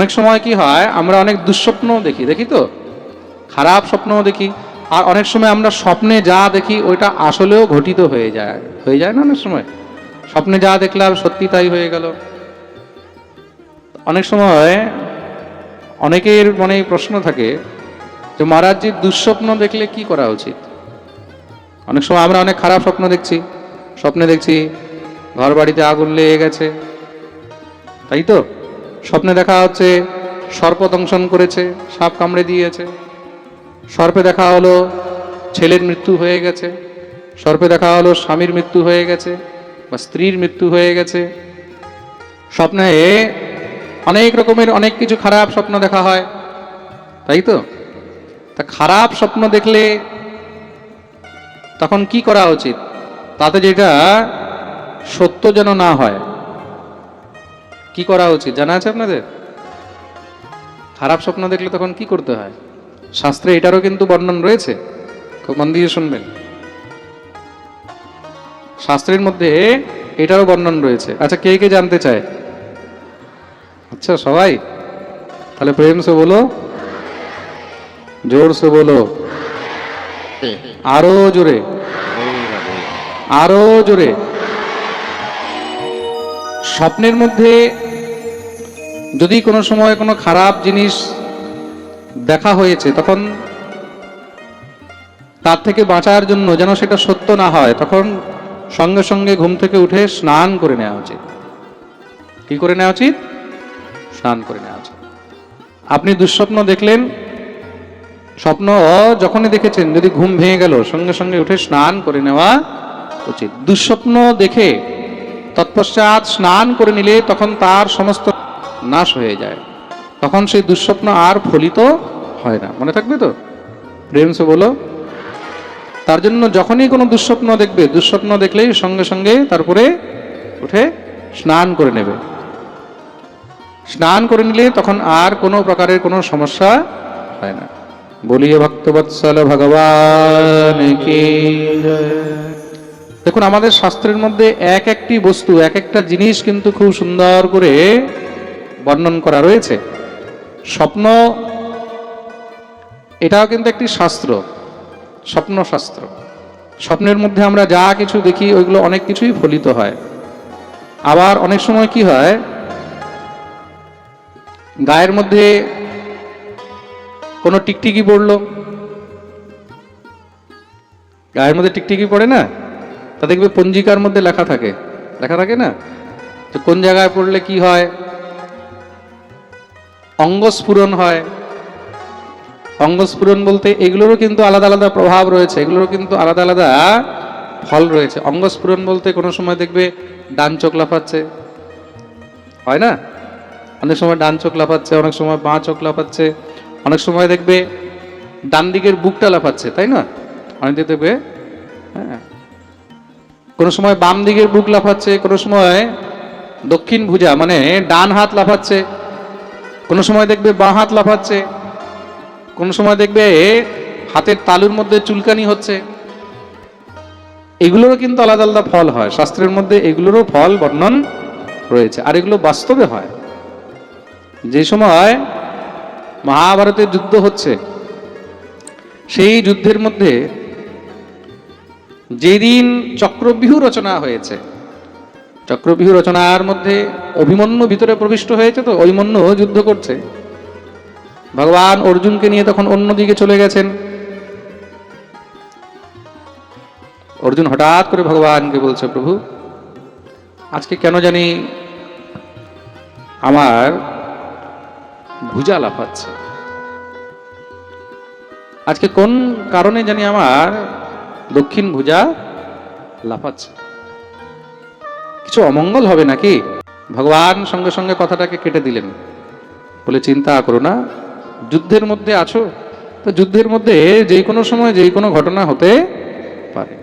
অনেক সময় কি হয়, আমরা অনেক দুঃস্বপ্ন দেখি দেখি তো? খারাপ স্বপ্নও দেখি, আর অনেক সময় আমরা স্বপ্নে যা দেখি, ওইটা আসলেও ঘটিত হয়ে যায় হয়ে যায় না অনেক সময়? স্বপ্নে যা দেখলাম, সত্যি তাই হয়ে গেল। অনেক সময় অনেকের মনে প্রশ্ন থাকে যে মহারাজজি দুঃস্বপ্ন দেখলে কি করা উচিত? অনেক সময় আমরা অনেক খারাপ স্বপ্ন দেখছি, স্বপ্নে দেখছি ঘর বাড়িতে আগুন লেগে গেছে, তাই তো? স্বপ্নে দেখা হচ্ছে, সর্প দংশন করেছে, সাপ কামড়ে দিয়েছে। সর্পে দেখা হলো ছেলের মৃত্যু হয়ে গেছে। সর্পে দেখা হলো স্বামীর মৃত্যু হয়ে গেছে বা স্ত্রীর মৃত্যু হয়ে গেছে। স্বপ্নে অনেক রকমের অনেক কিছু খারাপ স্বপ্ন দেখা হয়। তাই তো? তা খারাপ স্বপ্ন দেখলে তখন কি করা উচিত? তাতে যেটা সত্য যেন না হয়। কি করা উচিত? জানা আছে আপনাদের? খারাপ স্বপ্ন দেখলে তখন কি করতে হয়? শাস্ত্রে এটারও কিন্তু বর্ণন রয়েছে। খুব মন দিয়ে শুনবেন। শাস্ত্রের মধ্যে এটারও বর্ণন রয়েছে। আচ্ছা কে কে জানতে চায়? আচ্ছা সবাই? তাহলে প্রেম সে বলো, জোর সে বলো। আরও জোরে। আরও জোরে। স্বপ্নের মধ্যে যদি কোনো সময় কোনো খারাপ জিনিস দেখা হয়েছে, তখন তার থেকে বাঁচার জন্য যেন সেটা সত্য না হয়, তখন সঙ্গে সঙ্গে ঘুম থেকে উঠে স্নান করে নেওয়া উচিত। কি করে নেওয়া উচিত? স্নান করে নেওয়া উচিত। আপনি দুঃস্বপ্ন দেখলেন, স্বপ্ন যখনই দেখেছেন, যদি ঘুম ভেঙে গেল, সঙ্গে সঙ্গে উঠে স্নান করে নেওয়া উচিত। দুঃস্বপ্ন দেখে তৎপশ্চাৎ স্নান করে নিলে তখন তার সমস্ত নাশ হয়ে যায়। তখন সেই দুঃস্বপ্ন আর ফলিত হয় না। মনে থাকবে তো? প্রেম সে বলো। তার জন্য যখনই কোনো দুঃস্বপ্ন দেখবে, দুঃস্বপ্ন দেখলেই সঙ্গে সঙ্গে তারপরে উঠে স্নান করে নেবে। স্নান করে নিলে তখন আর কোনো প্রকারের কোনো সমস্যা হয় না। বলিয়ে ভক্তবৎসল ভগবান কি। দেখুন, আমাদের শাস্ত্রের মধ্যে এক একটি বস্তু, এক একটা জিনিস কিন্তু খুব সুন্দর করে বর্ণন করা রয়েছে। স্বপ্ন, এটাও কিন্তু একটি শাস্ত্র, স্বপ্ন শাস্ত্র। স্বপ্নের মধ্যে আমরা যা কিছু দেখি, ওইগুলো অনেক কিছুই ফলিত হয়। আবার অনেক সময় কি হয়, গায়ের মধ্যে কোনো টিকটিকি পড়ল। গায়ের মধ্যে টিকটিকি পড়ে না? তা দেখবে পঞ্জিকার মধ্যে লেখা থাকে। লেখা থাকে না? তো কোন জায়গায় পড়লে কি হয়? অঙ্গস্ফুরণ হয়। অঙ্গস্ফুরণ বলতে এগুলোরও কিন্তু আলাদা আলাদা প্রভাব রয়েছে। এগুলোরও কিন্তু আলাদা আলাদা ফল রয়েছে। অঙ্গস্ফুরণ বলতে কোনো সময় দেখবে ডান চোখ লাফাচ্ছে। হয় না? অনেক সময় ডান চোখ লাফাচ্ছে, অনেক সময় বাঁ চোখ লাফাচ্ছে, অনেক সময় দেখবে ডান দিকের বুকটা লাফাচ্ছে, তাই না? অনেকদিকে দেখবে হ্যাঁ। কোনো সময় বাম দিকের বুক লাফাচ্ছে, কোনো সময় দক্ষিণ ভুজা মানে ডান হাত লাফাচ্ছে, কোনো সময় দেখবে বাঁ হাত লাফাচ্ছে, কোনো সময় দেখবে হাতের তালুর মধ্যে চুলকানি হচ্ছে। এগুলোরও কিন্তু আলাদা আলাদা ফল হয়। শাস্ত্রের মধ্যে এগুলোরও ফল বর্ণন রয়েছে। আর এগুলো বাস্তবে হয়। যে সময় মহাভারতের যুদ্ধ হচ্ছে, সেই যুদ্ধের মধ্যে যেদিন চক্রবিহু রচনা হয়েছে চক্রবিহু রচনার মধ্যে অভিমন্যু ভিতরে প্রবিষ্ট হয়েছে তো অভিমন্যু যুদ্ধ করছে। ভগবান অর্জুনকে নিয়ে তখন অন্যদিকে চলে গেছেন। অর্জুন হঠাৎ করে ভগবানকে বলছে, প্রভু, আজকে কেন জানি আমার ভুজা লাফাচ্ছে আজকে কোন কারণে জানি আমার দক্ষিণ ভুজা লাফাচ্ছে। কিছু অমঙ্গল হবে নাকি? ভগবান সঙ্গে সঙ্গে কথাটাকে কেটে দিলেন। বলে, চিন্তা করো না, যুদ্ধের মধ্যে আছো? তো যুদ্ধের মধ্যে যে কোনো সময় যে কোনো ঘটনা হতে পারে।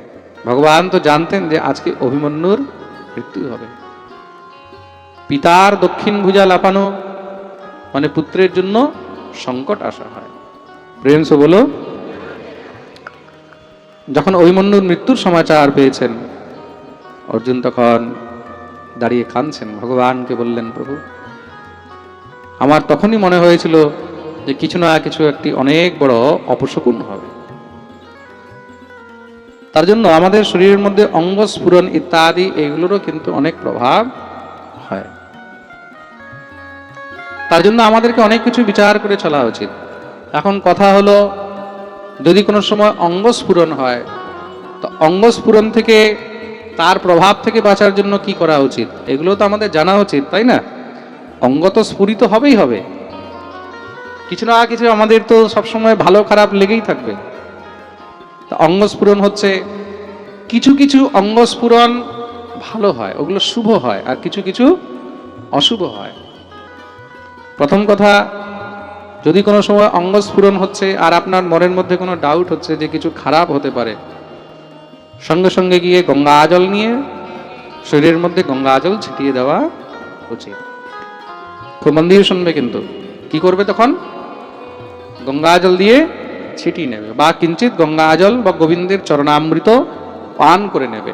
ভগবান তো জানতেন যে আজকে অভিমন্যুর মৃত্যু হবে। পিতার দক্ষিণ ভুজা লাফানো মানে পুত্রের জন্য সংকট আসা হয়। প্রেমস বলো যখন অভিমন্যুর মৃত্যুর সমাচার পেয়েছেন, অর্জুন তখন দাঁড়িয়ে কাঁদছেন। ভগবানকে বললেন, প্রভু, আমার তখনই মনে হয়েছিল যে কিছু না কিছু একটি অনেক বড় অপশকুন হবে। তার জন্য আমাদের শরীরের মধ্যে অঙ্গ স্ফুরণ ইত্যাদি এগুলোরও কিন্তু অনেক প্রভাব হয়। তার জন্য আমাদেরকে অনেক কিছু বিচার করে চলা উচিত। এখন কথা হলো যদি কোনো সময় অঙ্গ স্ফুরণ হয়, তো অঙ্গ স্ফুরণ থেকে তার প্রভাব থেকে বাঁচার জন্য কি করা উচিত? এগুলো তো আমাদের জানা উচিত, তাই না? অঙ্গ তো স্ফুরিত হবেই হবে। কিছু না কিছু আমাদের তো সবসময় ভালো খারাপ লেগেই থাকবে। তা অঙ্গ হচ্ছে, কিছু কিছু অঙ্গ স্ফুরণ ভালো হয়, ওগুলো শুভ হয়, আর কিছু কিছু অশুভ হয়। প্রথম কথা যদি কোনো সময় অঙ্গ স্ফুরণ হচ্ছে আর আপনার মনের মধ্যে কোনো ডাউট হচ্ছে যে কিছু খারাপ হতে পারে, সঙ্গে সঙ্গে গিয়ে গঙ্গা জল নিয়ে শরীরের মধ্যে গঙ্গা আজল ছিটিয়ে দেওয়া উচিত। খুব মন দিয়ে শুনবে কিন্তু। কি করবে তখন? গঙ্গা জল দিয়ে ছিটিয়ে নেবে বা কিঞ্চিত গঙ্গা আজল বা গোবিন্দের চরণামৃত পান করে নেবে।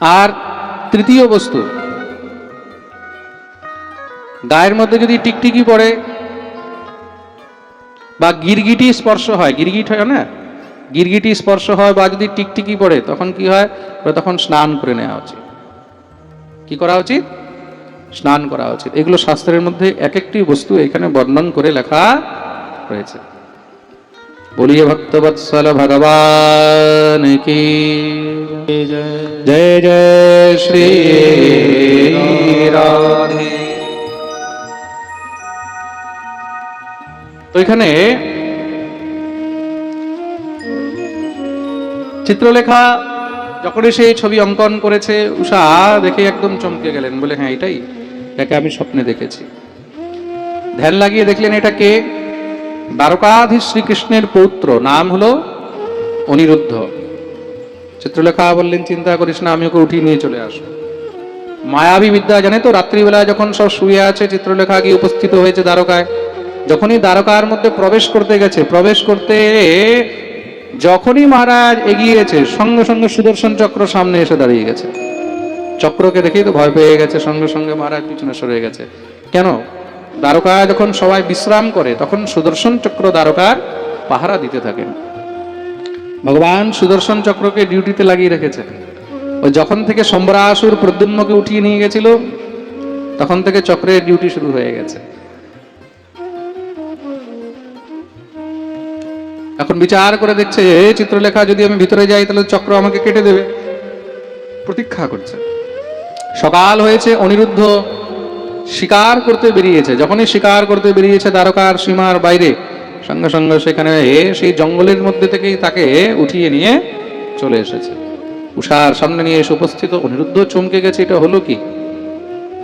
আর তৃতীয় বস্তু, গায়ের মধ্যে যদি টিকটিকি পড়ে বা গিরগিটি স্পর্শ হয়, গিরগিট হয় না? গিরগিটি স্পর্শ হয় বা যদি টিকটিকি পড়ে, তখন কি হয়? তখন স্নান করে নেওয়া উচিত। কি করা উচিত? স্নান করা উচিত। এগুলো শাস্ত্রের মধ্যে এক একটি বস্তু এখানে বর্ণন করে লেখা রয়েছে। বলিয়ে ভক্তবৎসল ভগবান কি জয় জয়, শ্রী রাধে। তো এখানে চিত্রলেখা যখনই সেই ছবি অঙ্কন করেছে, উষা দেখে একদম চমকে গেলেন, বলে হ্যাঁ এটাই। এটাকে আমি স্বপ্নে দেখেছি। ধ্যান লাগিয়ে দেখলেন, এটা কে? দ্বারকাধীশ শ্রীকৃষ্ণের পৌত্র। নাম হলো অনিরুদ্ধ। চিত্রলেখা বললেন, চিন্তা করিস না, আমি ওকে উঠিয়ে নিয়ে চলে আসব। মায়াবী বিদ্যা, জানে তো রাত্রিবেলা যখন সব শুয়ে আছে, চিত্রলেখা গিয়ে উপস্থিত হয়েছে দ্বারকায়? যখনই দ্বারকার মধ্যে প্রবেশ করতে গেছে, প্রবেশ করতে যখনই মহারাজ এগিয়েছে, সঙ্গে সঙ্গে সুদর্শন চক্র সামনে এসে দাঁড়িয়ে গেছে। চক্রকে দেখেই তো ভয় পেয়ে গেছে, সঙ্গে সঙ্গে মহারাজ পিছনে সরে গেছে। কেন? দ্বারকা যখন সবাই বিশ্রাম করে, তখন সুদর্শন চক্র দ্বারকার পাহারা দিতে থাকেন ভগবান সুদর্শন চক্রকে ডিউটিতে লাগিয়ে রেখেছে। ওই যখন থেকে সম্বরাসুর প্রদ্যুম্নকে উঠিয়ে নিয়ে গেছিল, তখন থেকে চক্রের ডিউটি শুরু হয়ে গেছে। এখন বিচার করে দেখছে, এ চিত্রলেখা যদি আমি ভিতরে যাই, তাহলে চক্র আমাকে কেটে দেবে। প্রতীক্ষা করছে। সকাল হয়েছে, অনিরুদ্ধ শিকার করতে বেরিয়েছে। যখনই শিকার করতে বেরিয়েছে, দ্বারকার সীমার বাইরে, সঙ্গে সঙ্গে সেখানে সেই জঙ্গলের মধ্যে থেকেই তাকে উঠিয়ে নিয়ে চলে এসেছে। উষার সামনে নিয়ে এসে উপস্থিত, অনিরুদ্ধ চমকে গেছে, এটা হলো কি?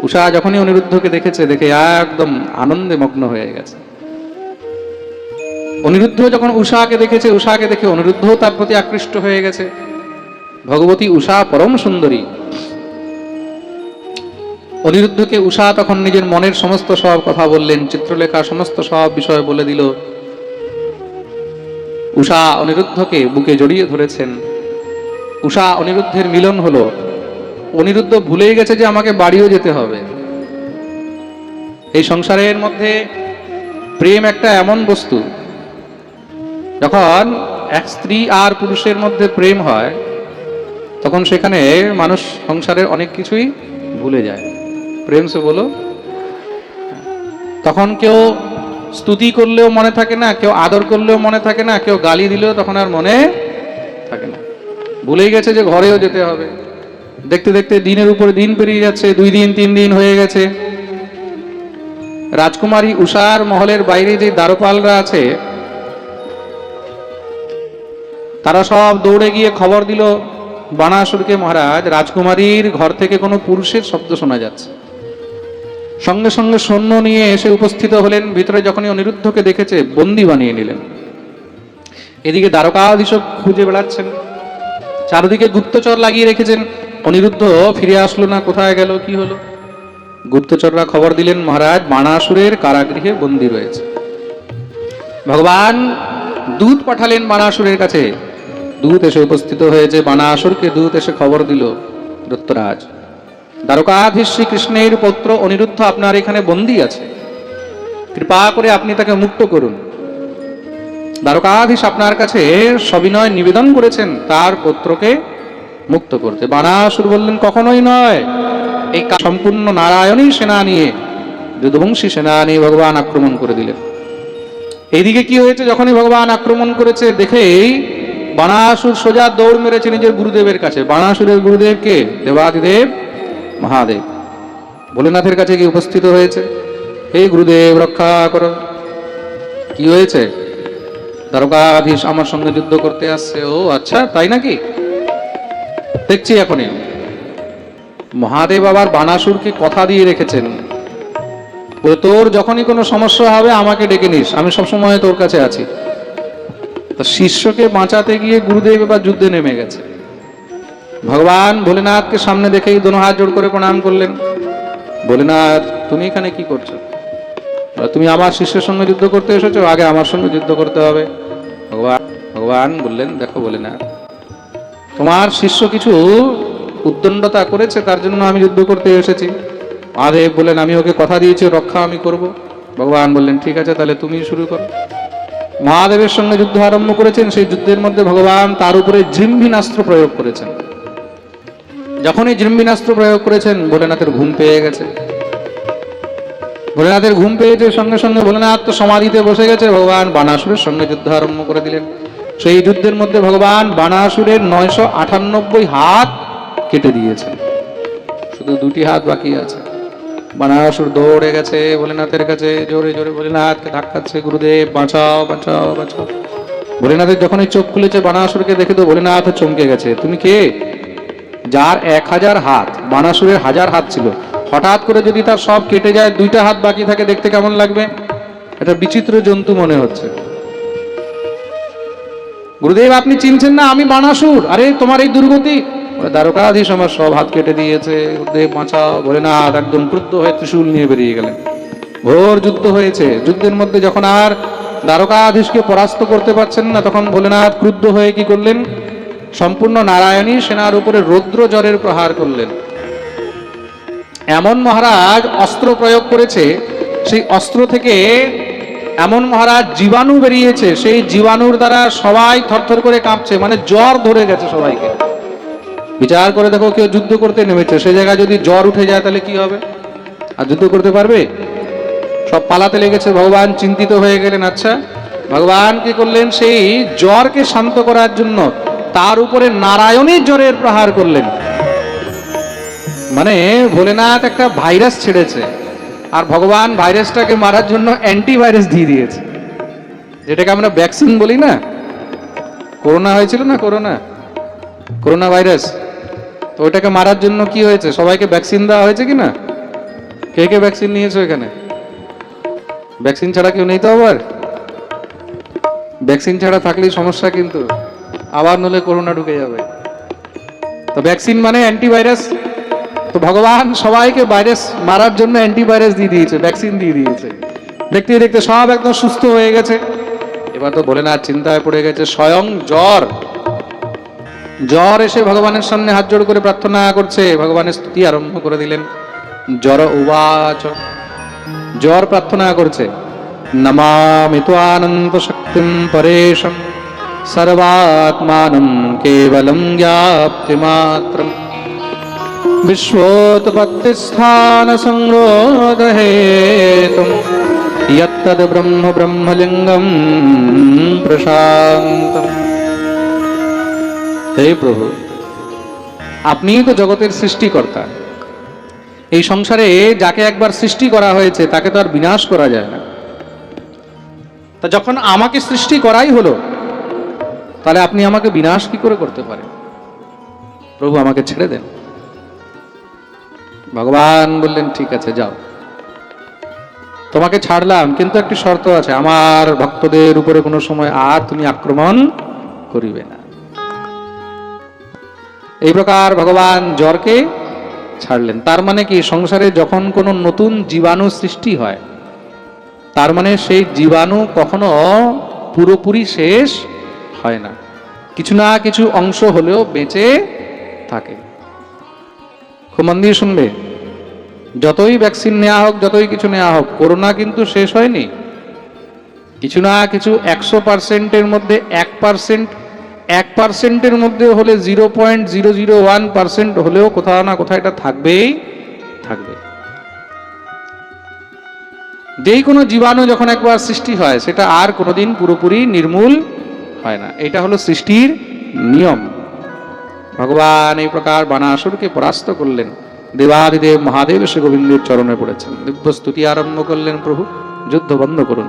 উষা যখনই অনিরুদ্ধকে দেখেছে, দেখে একদম আনন্দে মগ্ন হয়ে গেছে। অনিরুদ্ধ যখন উষাকে দেখেছে, উষাকে দেখে অনিরুদ্ধ তার প্রতি আকৃষ্ট হয়ে গেছে। ভগবতী উষা পরম সুন্দরী। অনিরুদ্ধকে উষা তখন নিজের মনের সমস্ত সব কথা বললেন, চিত্রলেখা সমস্ত সব বিষয় বলে দিল। উষা অনিরুদ্ধকে বুকে জড়িয়ে ধরেছেন। উষা অনিরুদ্ধের মিলন হলো। অনিরুদ্ধ ভুলেই গেছে যে আমাকে বাড়িও যেতে হবে। এই সংসারের মধ্যে প্রেম একটা এমন বস্তু যখন এক স্ত্রী আর পুরুষের মধ্যে প্রেম হয়, তখন সেখানে মানুষ সংসারের অনেক কিছুই ভুলে যায়। প্রেম সে বলো, তখন কেউ স্তুতি করলেও মনে থাকে না, কেউ আদর করলেও মনে থাকে না, কেউ গালি দিলেও তখন আর মনে থাকে না। ভুলেই গেছে যে ঘরেও যেতে হবে। দেখতে দেখতে দিনের উপরে দিন পেরিয়ে যাচ্ছে, দুই দিন, তিন দিন হয়ে গেছে। রাজকুমারী উষার মহলের বাইরে যে দ্বারপালরা আছে তারা সব দৌড়ে গিয়ে খবর দিল, বানাসুরকে মহারাজ, রাজকুমারীর ঘর থেকে কোনো পুরুষের শব্দ শোনা যাচ্ছে। সঙ্গে সঙ্গে সৈন্য নিয়ে এসে উপস্থিত হলেন, ভিতরে যখনই অনিরুদ্ধকে দেখেছে, বন্দি বানিয়ে নিলেন। এদিকে দ্বারকাধীশ খুঁজে বেড়াচ্ছেন। চারদিকে গুপ্তচর লাগিয়ে রেখেছেন। অনিরুদ্ধ ফিরে আসলো না, কোথায় গেল, কি হলো? গুপ্তচররা খবর দিলেন, মহারাজ, বানাসুরের কারাগৃহে বন্দী রয়েছে। ভগবান, দূত পাঠালেন বানাসুরের কাছে। দূত এসে উপস্থিত হয়েছে বানাসুরকে দূত এসে খবর দিল, দত্তরাজ। দ্বারকাধীশ শ্রীকৃষ্ণের পৌত্র অনিরুদ্ধ আপনার এখানে বন্দী আছে। কৃপা করে আপনি তাকে মুক্ত করুন। দ্বারকাধীশ আপনার কাছে সবিনয় নিবেদন করেছেন, তার পুত্রকে মুক্ত করতে। বানাসুর বললেন, কখনোই নয়। এই সম্পূর্ণ নারায়ণী সেনা নিয়ে, যদুবংশী সেনা নিয়ে ভগবান আক্রমণ করে দিলেন। এইদিকে কি হয়েছে? যখনই ভগবান আক্রমণ করেছে, দেখেই বানাসুর সোজা দৌড় মেরেছে নিজের গুরুদেবের কাছে। বানাসুরের গুরুদেব কে? দেবাদিদেব মহাদেব। ভোলেনাথের কাছে কি উপস্থিত হয়েছে। হে গুরুদেব, রক্ষা করো। কি হয়েছে? দ্বারকাধীশ আমার সঙ্গে যুদ্ধ করতে আসছে। ও আচ্ছা তাই নাকি? দেখছি এখনই। মহাদেব আবার বানাসুরকে কথা দিয়ে রেখেছেন। তোর যখনই কোনো সমস্যা হবে, আমাকে ডেকে নিস। আমি সবসময় তোর কাছে আছি। তা শিষ্যকে বাঁচাতে গিয়ে গুরুদেব এবার যুদ্ধে নেমে গেছে। ভগবান ভোলেনাথকে সামনে দেখেই দোনো হাত জোড় করে প্রণাম করলেন। ভোলেনাথ, তুমি এখানে কি করছ? তুমি আমার শিষ্যের সঙ্গে যুদ্ধ করতে এসেছ, আগে আমার সঙ্গে যুদ্ধ করতে হবে। ভগবান ভগবান বললেন, দেখো ভোলেনাথ, তোমার শিষ্য কিছু উদ্দণ্ডতা করেছে, তার জন্য আমি যুদ্ধ করতে এসেছি। মহাদেব বললেন, আমি ওকে কথা দিয়েছি, রক্ষা আমি করব। ভগবান বললেন, ঠিক আছে, তাহলে তুমি শুরু করো। মহাদেবের সঙ্গে যুদ্ধ আরম্ভ করেছেন, সেই যুদ্ধের মধ্যে ভগবান তার উপরে জিম্বিনাস্ত্র প্রয়োগ করেছেন। যখনই জিম্বিনাস্ত্র প্রয়োগ করেছেন, ভোলেনাথের ঘুম পেয়ে গেছে। ভোলেনাথের ঘুম পেয়েছে, সঙ্গে সঙ্গে ভোলেনাথ তো সমাধিতে বসে গেছে, ভগবান বানাসুরের সঙ্গে যুদ্ধ আরম্ভ করে দিলেন। সেই যুদ্ধের মধ্যে ভগবান বানাসুরের নয়শো আটানব্বই হাত কেটে দিয়েছেন। শুধু দুটি হাত বাকি আছে। বানাসুর দৌড়ে গেছে ভোলেনাথের কাছে। জোরে জোরে ভোলেনাথকে ধাক্কাচ্ছে গুরুদেব। বাঁচাও বাঁচাও বাঁচাও। ভোলেনাথের যখনই চোখ খুলেছে, বানাসুরকে দেখে তো ভোলেনাথ চমকে গেছে। তুমি কে? যার এক হাজার হাত, বানাসুরের হাজার হাত ছিল। হঠাৎ করে যদি তার সব কেটে যায়, দুইটা হাত বাকি থাকে, দেখতে কেমন লাগবে? এটা বিচিত্র জন্তু মনে হচ্ছে। গুরুদেব, আপনি চিনছেন না আমি বানাসুর? আরে, তোমার এই দুর্গতি দ্বারকাধীশ আমার সব হাত কেটে দিয়েছে। বাঁচাও বলে না একদম ক্রুদ্ধ হয়ে ত্রিশূল নিয়ে বেরিয়ে গেলেন। ঘোর যুদ্ধ হয়েছে। যুদ্ধের মধ্যে যখন আর দ্বারকাধীশকে পরাস্ত করতে পারছেন না, তখন ভোলেনাথ ক্রুদ্ধ হয়ে কি করলেন? সম্পূর্ণ নারায়ণী সেনার উপরে রৌদ্র জ্বরের প্রহার করলেন। এমন মহারাজ অস্ত্র প্রয়োগ করেছে, সেই অস্ত্র থেকে এমন মহারাজ জীবাণু বেরিয়েছে, সেই জীবাণুর দ্বারা সবাই থরথর করে কাঁপছে মানে জ্বর ধরে গেছে সবাইকে। বিচার করে দেখো কেউ যুদ্ধ করতে নেমেছে। সে জায়গায় যদি জ্বর উঠে যায়, তাহলে কি হবে? আর যুদ্ধ করতে পারবে? সব পালাতে লেগেছে। ভগবান চিন্তিত হয়ে গেলেন। আচ্ছা ভগবান কি করলেন? সেই জ্বরকে শান্ত করার জন্য তার উপরে নারায়ণের জ্বরের প্রহার করলেন। মানে ভোলেনাথ একটা ভাইরাস ছেড়েছে আর ভগবান ভাইরাসটাকে মারার জন্য অ্যান্টিভাইরাস দিয়ে দিয়েছে। যেটাকে আমরা ভ্যাকসিন বলি না? করোনা হয়েছিল না করোনা? Corona virus? তো ওটাকে মারার জন্য কি হয়েছে? সবাইকে ভ্যাকসিন দেওয়া হয়েছে কি না কে কে ভ্যাকসিন নিয়েছো এখানে? ভ্যাকসিন ছাড়া কেউ নেই তো আবার? ভ্যাকসিন ছাড়া থাকলেই সমস্যা কিন্তু। আবার নলে করোনা ঢুকে যাবে। তো ভ্যাকসিন মানে অ্যান্টিভাইরাস তো ভগবান সবাইকে ভাইরাস মারার জন্য অ্যান্টিভাইরাস দিয়ে দিয়েছে ভ্যাকসিন দিয়ে দিয়েছে। দেখতে দেখতে সব একদম সুস্থ হয়ে গেছে। এবার তো বলে না চিন্তায় পড়ে গেছে, স্বয়ং জ্বর। জ্বর এসে ভগবানের সামনে হাত জোড় করে প্রার্থনা করছে ভগবানের স্তুতি আরম্ভ করে দিলেন জ্বর উবাচ জ্বর প্রার্থনা করছে নমামি আনন্দ শক্তিম পরেশম সর্বাত্মানম কেবলম জ্ঞাপ্তি মাত্রম বিশ্বোৎপত্তিস্থান সংরোধ হেতুম यत्तद् ब्रह्म ब्रह्मलिङ्गं প্রশান্তম হে প্রভু, আপনিই তো জগতের সৃষ্টিকর্তা। এই সংসারে যাকে একবার সৃষ্টি করা হয়েছে, তাকে তো আর বিনাশ করা যায় না। তা যখন আমাকে সৃষ্টি করাই হলো, তাহলে আপনি আমাকে বিনাশ কি করে করতে পারেন? প্রভু, আমাকে ছেড়ে দেন। ভগবান বললেন, ঠিক আছে, যাও। তোমাকে ছাড়লাম, কিন্তু একটি শর্ত আছে। আমার ভক্তদের উপরে কোনো সময় আর তুমি আক্রমণ করিবে না। এই প্রকার ভগবান জ্বরকে ছাড়লেন। তার মানে কি, সংসারে যখন কোনো নতুন জীবাণু সৃষ্টি হয়, তার মানে সেই জীবাণু কখনো পুরোপুরি শেষ হয় না। কিছু না কিছু অংশ হলেও বেঁচে থাকে। খুব মন দিয়ে শুনবে, যতই ভ্যাকসিন নেওয়া হোক, যতই কিছু নেওয়া হোক, করোনা কিন্তু শেষ হয়নি। কিছু না কিছু একশো পার্সেন্টের মধ্যে এক পার্সেন্ট এক পার্সেন্টের মধ্যে হলে zero point zero zero one percent হলেও কোথাও না কোথাও এটা থাকবেই, থাকবে। যেই কোনো জীবাণু যখন একবার সৃষ্টি হয়, সেটা আর কোনোদিন পুরোপুরি নির্মূল হয় না। এটা হলো সৃষ্টির নিয়ম। ভগবান এই প্রকার বানাসুরকে পরাস্ত করলেন। দেবাদিদেব মহাদেব সে গোবিন্দের চরণে পড়েছেন। দিব্য স্তুতি আরম্ভ করলেন প্রভু। যুদ্ধ বন্ধ করুন।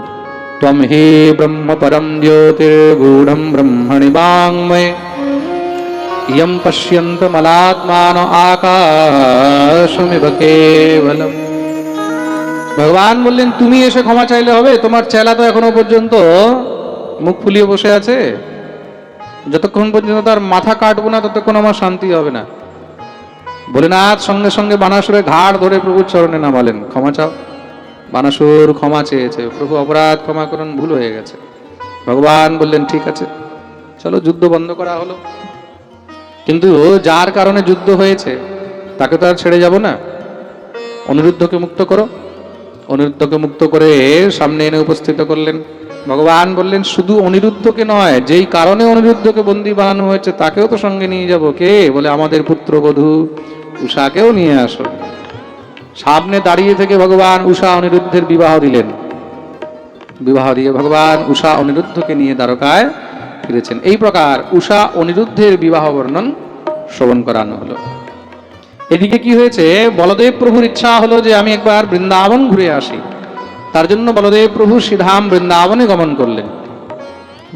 ব্রহ্ম পরম জ্যোতির্গূঢ়ম ব্রহ্মণি বাংময়ে ইয়ম পশ্যন্ত মলাত্মান আকাশমিব কেবলম ভগবান বললেন, তুমি এসে ক্ষমা চাইলে হবে, তোমার চেলা তো এখনও পর্যন্ত মুখ ফুলিয়ে বসে আছে। যতক্ষণ পর্যন্ত তার মাথা কাটবো না, ততক্ষণ আমার শান্তি হবে না। ভোলেনাথ সঙ্গে সঙ্গে বানাসুরে ঘাড় ধরে প্রভুর চরণে নামালেন। ক্ষমা চাও। বানাসুর ক্ষমা চেয়েছে। প্রভু অপরাধ ক্ষমা করুন, ভুল হয়ে গেছে। ভগবান বললেন, ঠিক আছে, চলো যুদ্ধ বন্ধ করা হলো। কিন্তু যার কারণে যুদ্ধ হয়েছে, তাকে তো আর ছেড়ে যাব না। অনিরুদ্ধকে মুক্ত করো। অনিরুদ্ধকে মুক্ত করে সামনে এনে উপস্থিত করলেন। ভগবান বললেন, শুধু অনিরুদ্ধকে নয়, যেই কারণে অনিরুদ্ধকে বন্দি বানানো হয়েছে, তাকেও তো সঙ্গে নিয়ে যাব। কে? বলে, আমাদের পুত্রবধূ উষাকেও নিয়ে আসো। সামনে দাঁড়িয়ে থেকে ভগবান উষা অনিরুদ্ধের বিবাহ দিলেন। বিবাহ দিয়ে ভগবান উষা অনিরুদ্ধকে নিয়ে দ্বারকায় ফিরেছেন। এই প্রকার উষা অনিরুদ্ধের বিবাহ বর্ণন শ্রবণ করানো হলো। এদিকে কি হয়েছে? বলদেব প্রভুর ইচ্ছা হলো যে আমি একবার বৃন্দাবন ঘুরে আসি। তার জন্য বলদেব প্রভু শ্রীধাম বৃন্দাবনে গমন করলেন।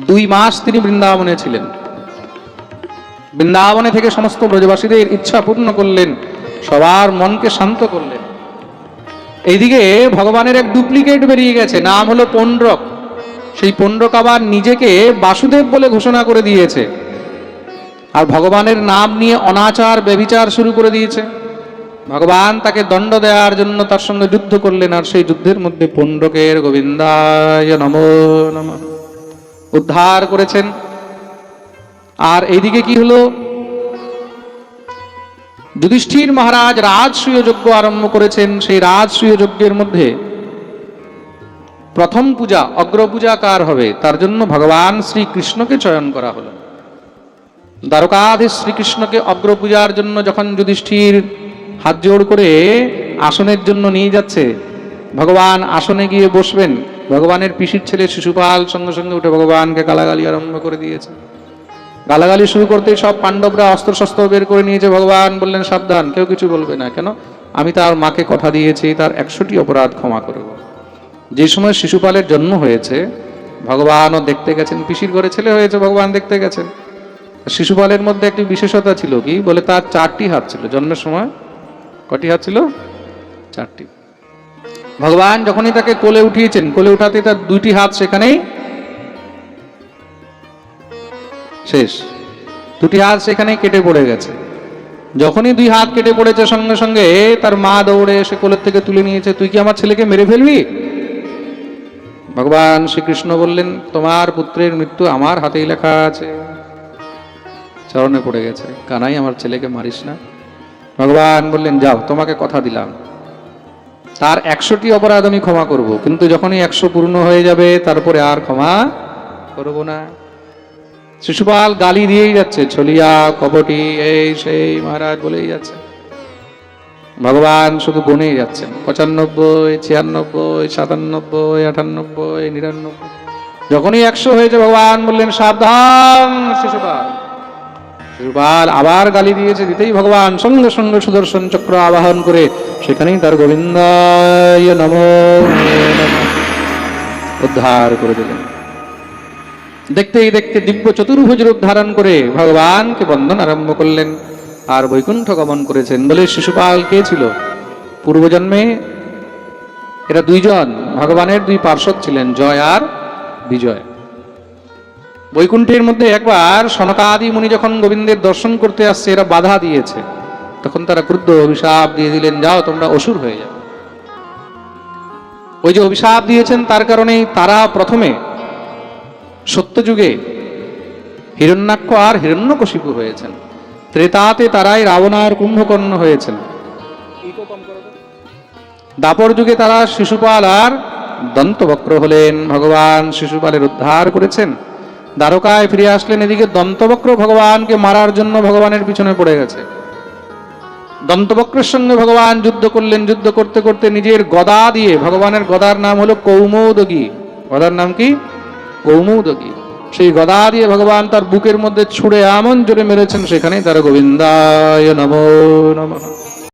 দুই মাস তিনি বৃন্দাবনে ছিলেন। বৃন্দাবনে থেকে সমস্ত ব্রজবাসীদের ইচ্ছা পূর্ণ করলেন। সবার মনকে শান্ত করলেন। এইদিকে ভগবানের এক ডুপ্লিকেট বেরিয়ে গেছে, নাম হলো পণ্ড্রক। সেই পণ্ড্রক আবার নিজেকে বাসুদেব বলে ঘোষণা করে দিয়েছে। আর ভগবানের নাম নিয়ে অনাচার ব্যবিচার শুরু করে দিয়েছে। ভগবান তাকে দণ্ড দেওয়ার জন্য তার সঙ্গে যুদ্ধ করলেন, আর সেই যুদ্ধের মধ্যে পণ্ডকের গোবিন্দায় নম নম। উদ্ধার করেছেন। আর এইদিকে কি হলো? যুধিষ্ঠির মহারাজ রাজসূয় যজ্ঞ আরম্ভ করেছেন। সেই রাজসূয় যজ্ঞের মধ্যে প্রথম পূজা অগ্রপূজা কার হবে। তার জন্য ভগবান শ্রীকৃষ্ণকে চয়ন করা হলো। দ্বারকাধীশ শ্রীকৃষ্ণকে অগ্রপূজার জন্য যখন যুধিষ্ঠির হাত জোড় করে আসনের জন্য নিয়ে যাচ্ছে, ভগবান আসনে গিয়ে বসবেন। ভগবানের পিসির ছেলে শিশুপাল সঙ্গে সঙ্গে উঠে ভগবানকে গালাগালি আরম্ভ করে দিয়েছে। গালাগালি শুরু করতে সব পাণ্ডবরা অস্ত্র শস্ত্র বের করে নিয়েছে, ভগবান বললেন, সাবধান, কেউ কিছু বলবে না, কেন? আমি তার মাকে কথা দিয়েছি, তার একশোটি অপরাধ ক্ষমা করব। যে সময় শিশুপালের জন্ম হয়েছে, ভগবানও দেখতে গেছেন, পিসির ঘরে ছেলে হয়েছে, ভগবান দেখতে গেছেন। শিশুপালের মধ্যে একটি বিশেষতা ছিল কি? বলে তার চারটি হাত ছিল। জন্মের সময় কটি হাত ছিল? চারটি। ভগবান যখনই তাকে কোলে উঠিয়েছেন, কোলে উঠাতে তার দুইটি হাত সেখানেই শেষ। দুটি হাত সেখানে কেটে পড়ে গেছে। যখনই দুই হাত কেটে পড়েছে সঙ্গে সঙ্গে, তার মা দৌড়ে এসে কোলের থেকে তুলে নিয়েছে, তুই কি আমার ছেলেকে মেরে ফেলবি? ভগবান শ্রীকৃষ্ণ বললেন, তোমার পুত্রের মৃত্যু আমার হাতেই লেখা আছে। চরণে পড়ে গেছে। কানাই, আমার ছেলেকে মারিস না। ভগবান বললেন, যাও, তোমাকে কথা দিলাম। তার একশোটি অপরাধ আমি ক্ষমা করব, কিন্তু যখনই একশো পূর্ণ হয়ে যাবে তারপরে আর ক্ষমা করব না। শিশুপাল গালি দিয়েই যাচ্ছে ছলিয়া কপটি এই সেই মহারাজ বলেই যাচ্ছে। ভগবান শুধু গুনেই যাচ্ছেন, পঁচানব্বই, ছিয়ানব্বই, সাতানব্বই, আটানব্বই, নিরানব্বই। যখনই একশো হয়েছে, ভগবান বললেন, সাবধান শিশুপাল। শিশুপাল আবার গালি দিয়েছে, দিতেই ভগবান সঙ্গে সঙ্গে সুদর্শন চক্র আবাহন করে সেখানেই তার গোবিন্দায় নম, উদ্ধার করে দিলেন। দেখতেই দেখতে দিব্য চতুর্ভুজ রূপ ধারণ করে ভগবানকে বন্ধন আরম্ভ করলেন। আর বৈকুণ্ঠ গমন করেছেন। বলে শিশুপাল কে ছিল? পূর্বজন্মে এরা দুইজন, ভগবানের দুই পার্শ্বদ ছিলেন, জয় আর বিজয়। বৈকুণ্ঠের মধ্যে একবার সনকাদি মুনি যখন গোবিন্দের দর্শন করতে আসছে, এরা বাধা দিয়েছে। তখন তারা ক্রুদ্ধ অভিশাপ দিয়ে দিলেন, যাও, তোমরা অসুর হয়ে যাও। ওই যে অভিশাপ দিয়েছেন, তার কারণেই তারা প্রথমে সত্যযুগে হিরণ্যাক্ষ আর হিরণ্যকশিপু হয়েছেন। ত্রেতাতে তারাই রাবণ আর কুম্ভকর্ণ হয়েছেন। দাপর যুগে তারা শিশুপাল আর দন্তবক্র হলেন। ভগবান শিশুপালের উদ্ধার করেছেন। দ্বারকায় ফিরে আসলেন এদিকে দন্তবক্র ভগবানকে মারার জন্য ভগবানের পিছনে পড়ে গেছে। দন্তবক্রের সঙ্গে ভগবান যুদ্ধ করলেন। যুদ্ধ করতে করতে নিজের গদা দিয়ে, ভগবানের গদার নাম হলো কৌমৌদগী। গদার নাম কি? কৌমৌদগী সেই গদা দিয়ে ভগবান তার বুকের মধ্যে ছুঁড়ে আমন জোরে মেরেছেন, সেখানেই তার গোবিন্দায় নমো নমঃ।